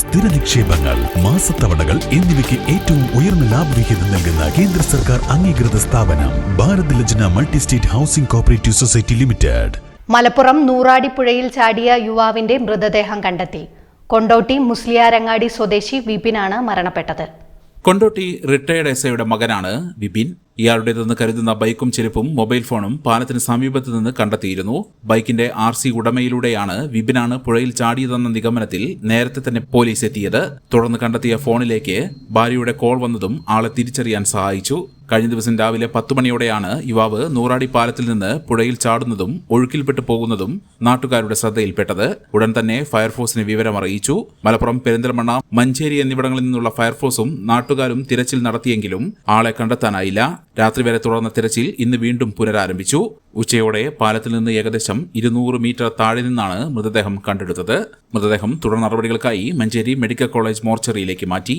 സ്ഥിര നിക്ഷേപങ്ങൾ മാസത്തവണകൾ എന്നിവയ്ക്ക് ഏറ്റവും ഉയർന്ന ലാഭവിഹിതം നൽകുന്ന കേന്ദ്ര സർക്കാർ അംഗീകൃത സ്ഥാപനം Bharat Lajna multi state housing cooperative society limited. Malappuram നൂറാടിപ്പുഴയിൽ ചാടിയ യുവാവിന്റെ മൃതദേഹം കണ്ടെത്തി. കൊണ്ടോട്ടി മുസ്ലിയാരങ്ങാടി സ്വദേശി വിപിനാണ് മരണപ്പെട്ടത്. കൊണ്ടോട്ടി റിട്ടയർഡ് എസ് ഐയുടെ മകനാണ് വിപിൻ. ഇയാളുടേതെന്ന് കരുതുന്ന ബൈക്കും ചെരുപ്പും മൊബൈൽ ഫോണും പാലത്തിന് സമീപത്ത് നിന്ന് കണ്ടെത്തിയിരുന്നു. ബൈക്കിന്റെ ആർ സി ഉടമയിലൂടെയാണ് വിപിനാണ് പുഴയിൽ ചാടിയതെന്ന നിഗമനത്തിൽ നേരത്തെ തന്നെ പോലീസ് എത്തിയത്. തുടർന്ന് കണ്ടെത്തിയ ഫോണിലേക്ക് ഭാര്യയുടെ കോൾ വന്നതും ആളെ തിരിച്ചറിയാൻ സഹായിച്ചു. കഴിഞ്ഞ ദിവസം രാവിലെ പത്തു മണിയോടെയാണ് യുവാവ് നൂറാടി പാലത്തിൽ നിന്ന് പുഴയിൽ ചാടുന്നതും ഒഴുക്കിൽപ്പെട്ടു പോകുന്നതും നാട്ടുകാരുടെ ശ്രദ്ധയിൽപ്പെട്ടത്. ഉടൻ തന്നെ ഫയർഫോഴ്സിന് വിവരം അറിയിച്ചു. മലപ്പുറം പെരിന്തൽമണ്ണ മഞ്ചേരി എന്നിവിടങ്ങളിൽ നിന്നുള്ള ഫയർഫോഴ്സും നാട്ടുകാരും തിരച്ചിൽ നടത്തിയെങ്കിലും ആളെ കണ്ടെത്താനായില്ല. രാത്രി വരെ തുടർന്ന തിരച്ചിൽ ഇന്ന് വീണ്ടും പുനരാരംഭിച്ചു. ഉച്ചയോടെ പാലത്തിൽ നിന്ന് ഏകദേശം ഇരുന്നൂറ് മീറ്റർ താഴെ നിന്നാണ് മൃതദേഹം കണ്ടെടുത്തത്. മൃതദേഹം തുടർ നടപടികൾക്കായി മഞ്ചേരി മെഡിക്കൽ കോളേജ് മോർച്ചറിയിലേക്ക് മാറ്റി.